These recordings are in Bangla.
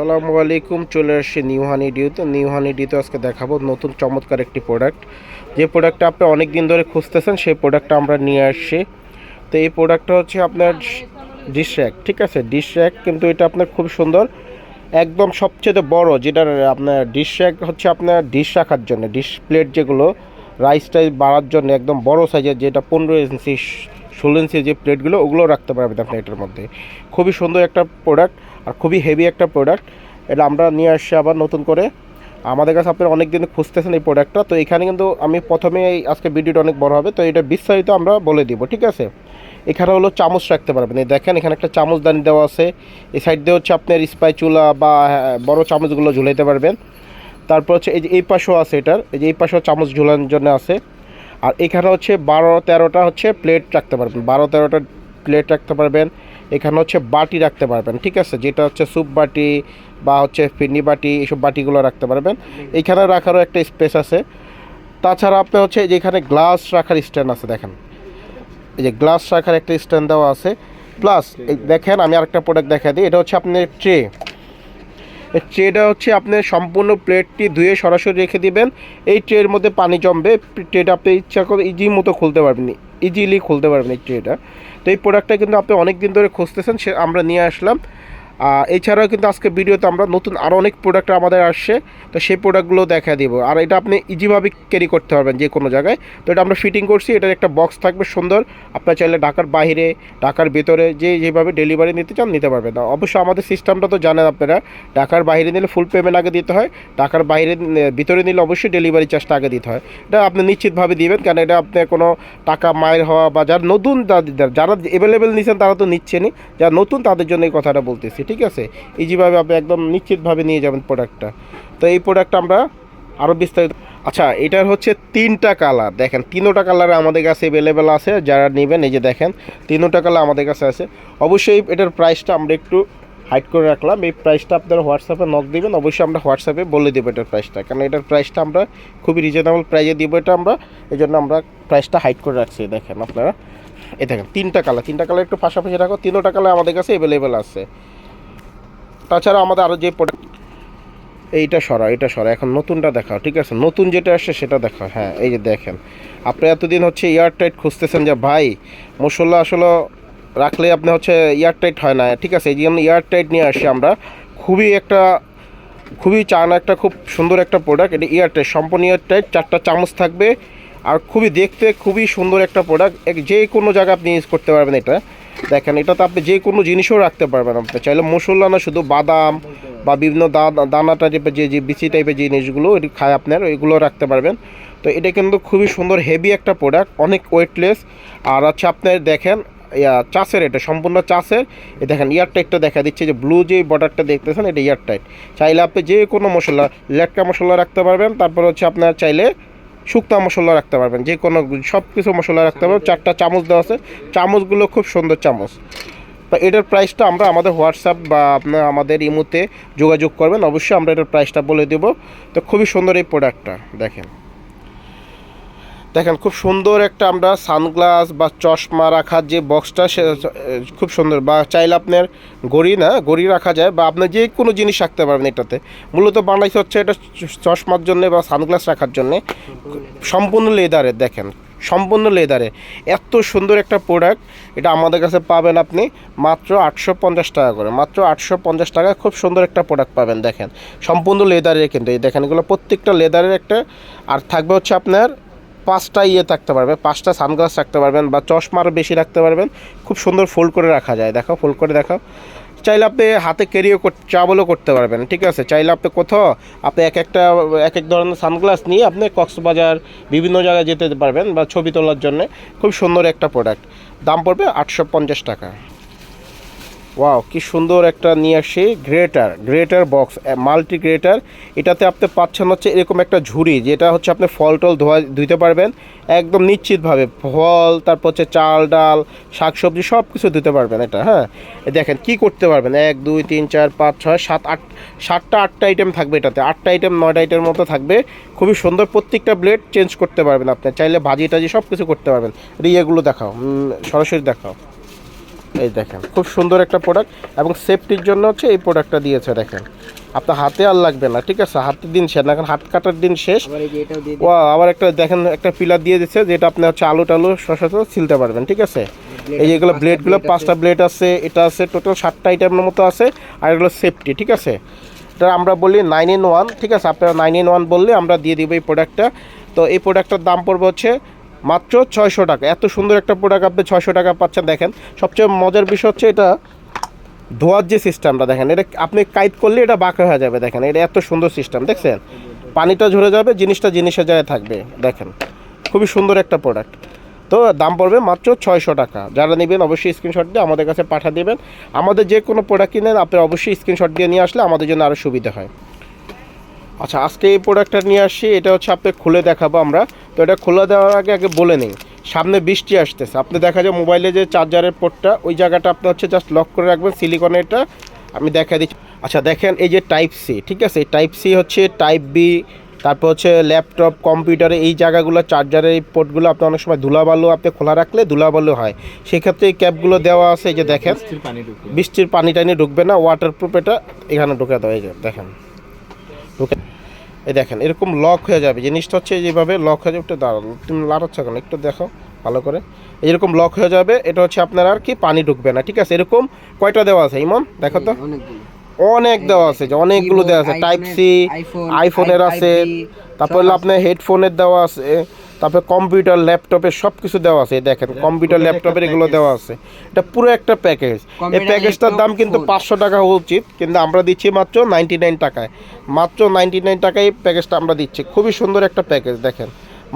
আসসালামু আলাইকুম, চলে আসছি নিউ হানি ডিউতে নিউ হানি ডিউতে আজকে দেখাবো নতুন চমৎকার একটি প্রোডাক্ট যে প্রোডাক্টটা আপনি অনেক দিন ধরে খুঁজতেছেন, সেই প্রোডাক্টটা আমরা নিয়ে আসছি। তো এই প্রোডাক্টটা হচ্ছে আপনার ডিশ র্যাক ঠিক আছে? ডিশ র্যাক কিন্তু এটা আপনার খুব সুন্দর। একদম সবচেয়ে বড় যেটা আপনার ডিশ র্যাক হচ্ছে আপনার ডিশ রাখার জন্য। ডিশ প্লেট যেগুলো রাইস টাইস বাড়ার জন্য একদম বড় সাইজের যেটা পনেরো ইঞ্চি ষোলো ইঞ্চি যে প্লেটগুলো ওগুলো রাখতে পারবেন আপনি এটার মধ্যে। খুবই সুন্দর একটা প্রোডাক্ট আর খুবই হেভি একটা প্রোডাক্ট এটা আমরা নিয়ে আসছি আবার নতুন করে। আমাদের কাছে আপনারা অনেক দিন খুঁজতেছেন এই প্রোডাক্টটা তো এখানে কিন্তু আমি প্রথমে এই আজকে ভিডিওটা অনেক বড় হবে। তো এটা বিস্তারিত আমরা বলে দিব ঠিক আছে? এখানে হলো চামচ রাখতে পারবেন। এই দেখেন এখানে একটা চামচ দানি দেওয়া আছে। এই সাইড দিয়ে হচ্ছে আপনার স্পাই চুলা বা হ্যাঁ, বড় চামচগুলো ঝুলাইতে পারবেন। তারপর হচ্ছে এই যে এই পাশেও আছে এটার। এই যে এই পাশেও চামচ ঝুলানোর জন্য আছে। আর এখানে হচ্ছে বারো তেরোটা হচ্ছে প্লেট রাখতে পারবেন। বারো তেরোটা প্লেট রাখতে পারবেন। এখানে হচ্ছে বাটি রাখতে পারবেন, ঠিক আছে? যেটা হচ্ছে স্যুপ বাটি বা হচ্ছে ফিরনি বাটি এইসব বাটিগুলো রাখতে পারবেন। এইখানে রাখারও একটা স্পেস আছে। তাছাড়া আপনি হচ্ছে যেখানে গ্লাস রাখার স্ট্যান্ড আছে, দেখেন। এই যে গ্লাস রাখার একটা স্ট্যান্ড দেওয়া আছে। প্লাস দেখেন, আমি আরেকটা প্রোডাক্ট দেখা দিই। এটা হচ্ছে আপনার ট্রে। এই ট্রেটা হচ্ছে আপনি সম্পূর্ণ প্লেটটি ধুয়ে সরাসরি রেখে দিবেন। এই ট্রের মধ্যে পানি জমবে। ট্রেটা আপনি ইচ্ছা করে ইজি মতো খুলতে পারবেন ইজিলি খুলতে পারবেন এই ট্রেটা। তো এই প্রোডাক্টটা কিন্তু আপনি অনেক দিন ধরে খুঁজতেছেন সে আমরা নিয়ে আসলাম। এছাড়াও কিন্তু আজকে ভিডিওতে আমরা নতুন আরও অনেক প্রোডাক্ট আমাদের আসছে। তো সেই প্রোডাক্টগুলো দেখা দিব। আর এটা আপনি ইজিভাবে ক্যারি করতে পারবেন যে কোনো জায়গায়। তো এটা আমরা ফিটিং করছি। এটার একটা বক্স থাকবে সুন্দর। আপনার চাইলে ঢাকার বাইরে, ঢাকার ভেতরে যে যেভাবে ডেলিভারি নিতে চান নিতে পারবেন। না অবশ্যই আমাদের সিস্টেমটা তো জানেন আপনারা। ঢাকার বাইরে নিলে ফুল পেমেন্ট আগে দিতে হয়। ঢাকার বাইরে ভিতরে নিলে অবশ্যই ডেলিভারি চার্জটা আগে দিতে হয়। এটা আপনি নিশ্চিতভাবে দিবেন। কারণ এটা আপনার কোনো টাকা মায়ের হওয়া বা যারা নতুন যারা অ্যাভেলেবেল নিচ্ছেন তারা তো নিচ্ছেনই। যারা নতুন তাদের জন্য এই কথাটা বলতেছি। ঠিক আছে? ইজিভাবে আপনি একদম নিশ্চিতভাবে নিয়ে যাবেন প্রোডাক্টটা তো এই প্রোডাক্টটা আমরা আরও বিস্তারিত আচ্ছা এটার হচ্ছে তিনটা কালার দেখেন, তিনোটা কালার আমাদের কাছে অ্যাভেলেবেল আছে। যারা নেবেন, এই যে দেখেন, তিনোটা কালার আমাদের কাছে আছে। অবশ্যই এটার প্রাইসটা আমরা একটু হাইড করে রাখলাম। এই প্রাইসটা আপনারা হোয়াটসঅ্যাপে নক দিবেন। অবশ্যই আমরা হোয়াটসঅ্যাপে বলে দেবো এটার প্রাইসটা কারণ এটার প্রাইসটা আমরা খুবই রিজনেবল প্রাইসে দিব এটা আমরা। এই জন্য আমরা প্রাইসটা হাইড করে রাখছি দেখেন আপনারা। এই দেখেন, তিনটা কালার তিনটা কালার একটু পাশাপাশি রাখো। তিনোটা কালার আমাদের কাছে অ্যাভেলেবেল আছে। তাছাড়া আমাদের আরও যে প্রোডাক্ট এইটা সরা এটা সরা এখন নতুনটা দেখাও, ঠিক আছে? নতুন যেটা আসছে সেটা দেখাও হ্যাঁ এই যে দেখেন। আপনি এতদিন হচ্ছে এয়ার টাইট খুঁজতেছেন যে, ভাই, মশলা আসলে রাখলে আপনি হচ্ছে এয়ার টাইট হয় না। ঠিক আছে, এই জন্য এয়ার টাইট নিয়ে আসি আমরা, খুবই একটা, খুবই চান একটা, খুব সুন্দর একটা প্রোডাক্ট এটা এয়ার টাইট সম্পূর্ণ এয়ার টাইট চারটা চামচ থাকবে, আর খুবই দেখতে খুবই সুন্দর একটা প্রোডাক্ট যে কোনো জায়গায় আপনি ইউজ করতে পারবেন এটা। দেখেন, এটা তো আপনি যে কোনো জিনিসও রাখতে পারবেন আপনি। চাইলে মশলা না, শুধু বাদাম বা বিভিন্ন দানা টাইপের যে যে বিচি টাইপের জিনিসগুলো, এটি খায় আপনার ওইগুলো রাখতে পারবেন। তো এটা কিন্তু খুবই সুন্দর হেভি একটা প্রোডাক্ট অনেক ওয়েটলেস আর হচ্ছে আপনার দেখেন, ইয়া, চাষের এটা, সম্পূর্ণ চাষের। এই দেখেন ইয়ারটাইটটা দেখা দিচ্ছে যে ব্লু যে বর্ডারটা দেখতেছেন, এটা ইয়ারটাইট চাইলে আপনি যে কোনো মশলা লেটকা মশলা রাখতে পারবেন, তারপর হচ্ছে আপনার চাইলে শুকনা মশলা রাখতে পারবেন। যে কোনো সব কিছু মশলা রাখতে পারবেন। চারটা চামচ দেওয়া আছে। চামচগুলো খুব সুন্দর চামচ। তো এটার প্রাইসটা আমরা আমাদের হোয়াটসঅ্যাপ বা আপনার আমাদের ইমুতে যোগাযোগ করবেন। অবশ্যই আমরা এটার প্রাইসটা বলে দেব। তো খুবই সুন্দর এই প্রোডাক্টটা দেখেন। দেখেন, খুব সুন্দর একটা আমরা সানগ্লাস বা চশমা রাখার যে বক্সটা, সে খুব সুন্দর। বা চাইলে আপনার গড়ি না, গড়ি রাখা যায় বা আপনি যে কোনো জিনিস রাখতে পারবেন এটাতে। মূলত বানাইছে হচ্ছে এটা চশমার জন্য বা সানগ্লাস রাখার জন্য। সম্পূর্ণ লেদারের দেখেন, সম্পূর্ণ লেদারে। এত সুন্দর একটা প্রোডাক্ট, এটা আমাদের কাছে পাবেন আপনি মাত্র আটশো পঞ্চাশ টাকা করে। মাত্র আটশো পঞ্চাশ টাকায় খুব সুন্দর একটা প্রোডাক্ট পাবেন, দেখেন। সম্পূর্ণ লেদারের কিন্তু এই, দেখেন, এগুলো প্রত্যেকটা লেদারের একটা, আর থাকবে হচ্ছে আপনার পাঁচটা ইয়ে থাকতে পারবে পাঁচটা সানগ্লাস রাখতে পারবেন বা চশমা আরও বেশি রাখতে পারবেন। খুব সুন্দর ফোল্ড করে রাখা যায় দেখো ফোল্ড করে দেখাও। চাইলে আপনি হাতে ক্যারিও ট্রাভেলও করতে পারবেন, ঠিক আছে? চাইলে আপনি কোথাও, আপনি এক একটা, এক এক ধরনের সানগ্লাস নিয়ে আপনি কক্সবাজার, বিভিন্ন জায়গায় যেতে পারবেন বা ছবি তোলার জন্য। খুব সুন্দর একটা প্রোডাক্ট দাম পড়বে আটশো পঞ্চাশ টাকা। ওয়াও কি সুন্দর একটা নিয়ে আসি grater grater box multi grater. এটাতে আপনি পাচ্ছেন হচ্ছে এরকম একটা ঝুড়ি, যেটা হচ্ছে আপনি ফল টল ধোয়া, ধুইতে পারবেন। একদম নিশ্চিতভাবে ফল, তারপর হচ্ছে চাল, ডাল, শাকসবজি সব কিছু ধুতে পারবেন এটা হ্যাঁ? দেখেন কি করতে পারবেন? এক, দুই, তিন, চার, পাঁচ, ছয়, সাত, আট, সাতটা, আটটা আইটেম থাকবে এটাতে। আটটা আইটেম নয়টা আইটেম মতো থাকবে। খুবই সুন্দর প্রত্যেকটা ব্লেড চেঞ্জ করতে পারবেন আপনি। চাইলে ভাজি টাজি সব কিছু করতে পারবেন রিয়েগুলো দেখাও সরাসরি দেখাও। এই দেখেন খুব সুন্দর একটা প্রোডাক্ট এবং সেফটির জন্য হচ্ছে এই প্রোডাক্টটা দিয়েছে দেখেন। আপনার হাতে আর লাগবে না ঠিক আছে? হাতের দিন শেষ না এখন হাত কাটার দিন শেষ। ও আবার একটা দেখেন একটা পিলার দিয়ে দিচ্ছে যেটা আপনি হচ্ছে আলু টালু শসা ছিলতে পারবেন ঠিক আছে? এই যেগুলো ব্লেডগুলো পাঁচটা ব্লেড আছে। এটা আছে টোটাল সাতটা আইটেমের মতো আছে আর এগুলো সেফটি ঠিক আছে? এটা আমরা বলি নাইন ইন ওয়ান ঠিক আছে? আপনারা নাইন ইন ওয়ান বললে আমরা দিয়ে দিব এই প্রোডাক্টটা তো এই প্রোডাক্টটার দাম পড়বে হচ্ছে মাত্র ছয়শো টাকা। এত সুন্দর একটা প্রোডাক্ট আপনি ছয়শো টাকা পাচ্ছেন, দেখেন। সবচেয়ে মজার বিষয় হচ্ছে এটা ধোয়ার যে সিস্টেমটা দেখেন। এটা আপনি কাইট করলে এটা বাঁকা হয়ে যাবে, দেখেন। এটা এত সুন্দর সিস্টেম দেখছেন? পানিটা ঝরে যাবে, জিনিসটা জিনিসের জায়গায় থাকবে, দেখেন। খুবই সুন্দর একটা প্রোডাক্ট তো দাম পড়বে মাত্র ছয়শো টাকা। যারা নেবেন অবশ্যই স্ক্রিনশট দিয়ে আমাদের কাছে পাঠা দেবেন। আমাদের যে কোনো প্রোডাক্ট কিনেন, আপনি অবশ্যই স্ক্রিনশট দিয়ে নিয়ে আসলে আমাদের জন্য আরও সুবিধা হয়। আচ্ছা আজকে এই প্রোডাক্টটা নিয়ে আসছি এটা হচ্ছে আপনি খুলে দেখাবো আমরা। তো এটা খুলে দেওয়ার আগে আগে বলে নিই। সামনে বৃষ্টি আসতেছে। আপনি দেখা যায় মোবাইলে যে চার্জারের পোর্টটা ওই জায়গাটা আপনি হচ্ছে জাস্ট লক করে রাখবেন সিলিকনের এটা। আমি দেখা দিচ্ছি। আচ্ছা দেখেন এই যে টাইপ সি ঠিক আছে? টাইপ সি হচ্ছে টাইপ বি তারপর হচ্ছে ল্যাপটপ কম্পিউটারে এই জায়গাগুলো চার্জারের এই পোর্টগুলো আপনি অনেক সময় ধুলাবালু আপনি খোলা রাখলে ধুলাবালু হয়। সেক্ষেত্রে এই ক্যাপগুলো দেওয়া আছে এই যে দেখেন। বৃষ্টির পানি টানি ঢুকবে না ওয়াটার প্রুফ এটা এখানে ঢুকে দেওয়া এই যে দেখেন। ঢুকে। এই দেখেন এরকম লক হয়ে যাবে। জিনিসটা হচ্ছে যেভাবে লক হয়ে যাবে একটু দাঁড়ানো তুমি লাড়াচ্ছ কেন? একটু দেখো ভালো করে। এরকম লক হয়ে যাবে এটা হচ্ছে আপনার আর কি পানি ঢুকবে না ঠিক আছে? এরকম কয়টা দেওয়া আছে ইমন? দেখো তো। অনেক দেওয়া আছে যে অনেকগুলো দেওয়া আছে টাইপ সি আইফোনের আছে তারপর আপনার হেডফোনের দেওয়া আছে। তারপর কম্পিউটার ল্যাপটপের সব কিছু দেওয়া আছে দেখেন কম্পিউটার ল্যাপটপের এগুলো দেওয়া আছে। এটা পুরো একটা প্যাকেজ এই প্যাকেজটার দাম কিন্তু পাঁচশো টাকা হওয়া উচিত কিন্তু আমরা দিচ্ছি মাত্র নাইনটি নাইন টাকায়। মাত্র নাইনটি নাইন টাকায় এই প্যাকেজটা আমরা দিচ্ছি। খুবই সুন্দর একটা প্যাকেজ দেখেন।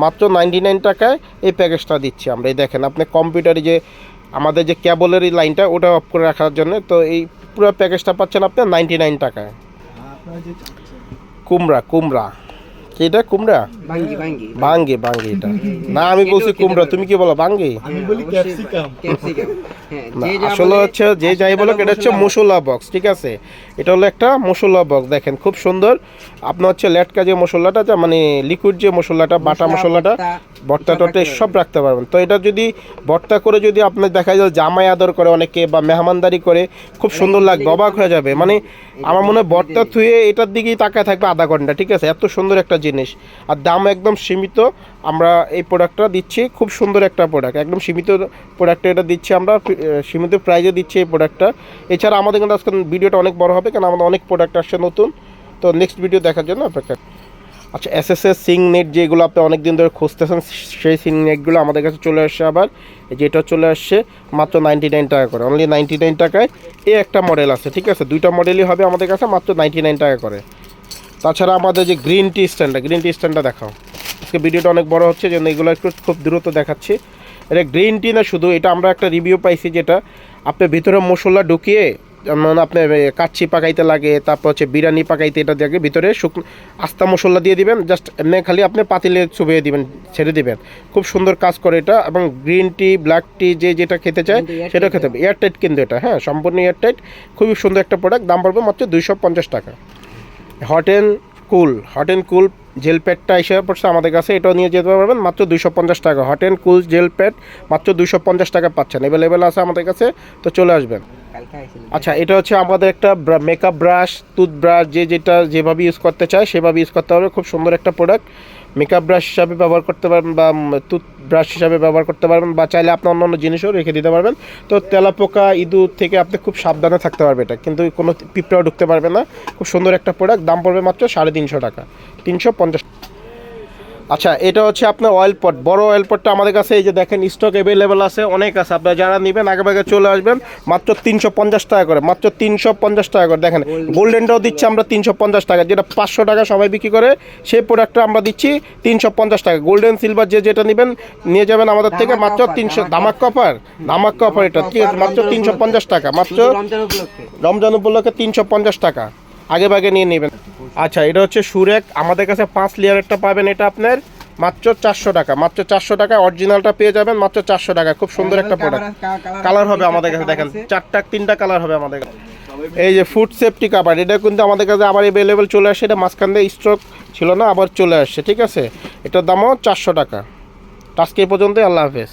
মাত্র নাইনটি নাইন টাকায় এই প্যাকেজটা দিচ্ছি আমরা। এই দেখেন আপনি কম্পিউটারে যে আমাদের যে ক্যাবলের এই লাইনটা ওটা অফ করে রাখার জন্য তো এই পুরো প্যাকেজটা পাচ্ছেন আপনি নাইনটি নাইন টাকায় কুমড়া কুমড়া। কি এটা কুমড়া? ভাঙ্গি ভাঙ্গি বাঙ্গি বাঙ্গি এটা। না আমি বলছি কুমড়া তুমি কি বলো বাঙ্গি? আমি বলি ক্যাপসিকাম ক্যাপসিকাম হ্যাঁ না, যে যা আসলে হচ্ছে যে যাই বলো এটা হচ্ছে মশলা। মশলা বক্স ঠিক আছে? এটা হলো একটা মশলা বক্স দেখেন খুব সুন্দর। আপনার হচ্ছে লেটকা যে মশলাটা যা মানে লিকুইড যে মশলাটা বাটা মশলাটা ভর্তা, টর্তা রাখতে সব রাখতে পারবেন। তো এটা যদি ভর্তা করে যদি আপনার দেখা যায় জামাই আদর করে অনেকে বা মেহমানদারি করে খুব সুন্দর লাগবে অবাক হয়ে যাবে। মানে আমার মনে হয় ভর্তা থুয়ে এটার দিকেই তাকায় থাকবে আধা ঘণ্টা ঠিক আছে? এত সুন্দর একটা জিনিস। আর দাম একদম সীমিত। আমরা এই প্রোডাক্টটা দিচ্ছি খুব সুন্দর একটা প্রোডাক্ট একদম সীমিত প্রোডাক্টটা এটা দিচ্ছি আমরা সীমিত প্রাইজে দিচ্ছি এই প্রোডাক্টটা এছাড়া আমাদের কিন্তু আজকে ভিডিওটা অনেক বড় হবে কারণ আমাদের অনেক প্রোডাক্ট আসছে নতুন। তো নেক্সট ভিডিও দেখার জন্য অপেক্ষা। আচ্ছা এস এস এস সিং নেট যেগুলো আপনি অনেক দিন ধরে খুঁজতেছেন, সেই সিং নেটগুলো আমাদের কাছে চলে আসছে আবার। যেটা চলে আসছে মাত্র নাইনটি নাইন টাকা করে। অনলি নাইনটি নাইন টাকায় এ একটা মডেল আছে, ঠিক আছে? দুইটা মডেলই হবে আমাদের কাছে, মাত্র নাইনটি নাইন টাকা করে। তাছাড়া আমাদের যে গ্রিন টি স্ট্যান্ডটা গ্রিন টি স্ট্যান্ডটা দেখাও। আজকে ভিডিওটা অনেক বড় হচ্ছে জন্য এগুলো একটু খুব দ্রুত দেখাচ্ছি। এটা গ্রিন টি না শুধু, এটা আমরা একটা রিভিউ পাইছি যেটা, আপনি ভিতরে মশলা ঢুকিয়ে যেমন আপনার কাচ্ছি পাকাইতে লাগে তারপর হচ্ছে বিরিয়ানি পাকাইতে এটা দিয়ে ভিতরে শুকনো আস্তা মশলা দিয়ে দিবেন জাস্ট এমনি খালি আপনি পাতিলে চুবিয়ে দিবেন ছেড়ে দিবেন। খুব সুন্দর কাজ করে এটা এবং গ্রিন টি ব্ল্যাক টি যে যেটা খেতে চায় সেটা খেতে হবে। এয়ারটাইট কিন্তু এটা হ্যাঁ সম্পূর্ণ এয়ারটাইট খুবই সুন্দর একটা প্রোডাক্ট দাম পড়বে মাত্র দুইশো পঞ্চাশ টাকা। Hot and cool hot and cool gel প্যাডটা এসে পড়ছে আমাদের কাছে এটাও নিয়ে যেতে পারবেন মাত্র দুশো পঞ্চাশ টাকা। Hot and cool gel pad মাত্র দুশো পঞ্চাশ টাকা পাচ্ছেন অ্যাভেলেবেল আছে আমাদের কাছে তো চলে আসবেন। আচ্ছা এটা হচ্ছে আমাদের একটা মেকআপ ব্রাশ টুথব্রাশ যে যেটা যেভাবে ইউজ করতে চায় সেভাবে ইউজ করতে হবে খুব সুন্দর একটা প্রোডাক্ট মেকআপ ব্রাশ হিসাবে ব্যবহার করতে পারবেন বা টুথ ব্রাশ হিসাবে ব্যবহার করতে পারবেন বা চাইলে আপনি অন্যান্য অন্য জিনিসও রেখে দিতে পারবেন। তো তেলাপোকা, ইঁদুর থেকে আপনি খুব সাবধানে থাকতে পারবে এটা। কিন্তু কোনো পিঁপড়াও ঢুকতে পারবে না। খুব সুন্দর একটা প্রোডাক্ট দাম পড়বে মাত্র সাড়ে তিনশো টাকা। তিনশো পঞ্চাশ আচ্ছা এটা হচ্ছে আপনার অয়েল পট বড় অয়েল পটটা আমাদের কাছে এই যে দেখেন স্টক অ্যাভেলেবেল আছে অনেক আছে। আপনারা যারা নেবেন আগে ভাগে চলে আসবেন মাত্র তিনশো পঞ্চাশ টাকা করে মাত্র তিনশো পঞ্চাশ টাকা করে। দেখেন গোল্ডেনটাও দিচ্ছি আমরা তিনশো পঞ্চাশ টাকা। যেটা পাঁচশো টাকা সবাই বিক্রি করে সেই প্রোডাক্টটা আমরা দিচ্ছি তিনশো পঞ্চাশ টাকা। গোল্ডেন সিলভার যে যেটা নেবেন নিয়ে যাবেন আমাদের থেকে মাত্র তিনশো ধামাক দামাক কপার দামাক কপার এটা। ঠিক আছে মাত্র তিনশো পঞ্চাশ টাকা মাত্র রমজান উপলক্ষে তিনশো পঞ্চাশ টাকা। আগে ভাগে নিয়ে নেবেন। আচ্ছা এটা হচ্ছে সুরেক। আমাদের কাছে পাঁচ লেয়ারেরটা পাবেন এটা আপনার মাত্র চারশো টাকা। মাত্র চারশো টাকা অরিজিনালটা পেয়ে যাবেন মাত্র চারশো টাকা। খুব সুন্দর একটা প্রোডাক্ট কালার হবে আমাদের কাছে দেখেন। চারটা তিনটা কালার হবে আমাদের কাছে। এই যে ফুড সেফটি কাভার এটা কিন্তু আমাদের কাছে আবার অ্যাভেলেবেল চলে আসে। এটা মাঝখান দিয়ে স্ট্রোক ছিল না আবার চলে আসছে ঠিক আছে? এটার দামও চারশো টাকা। আজকে এই পর্যন্ত আল্লাহ হাফেজ।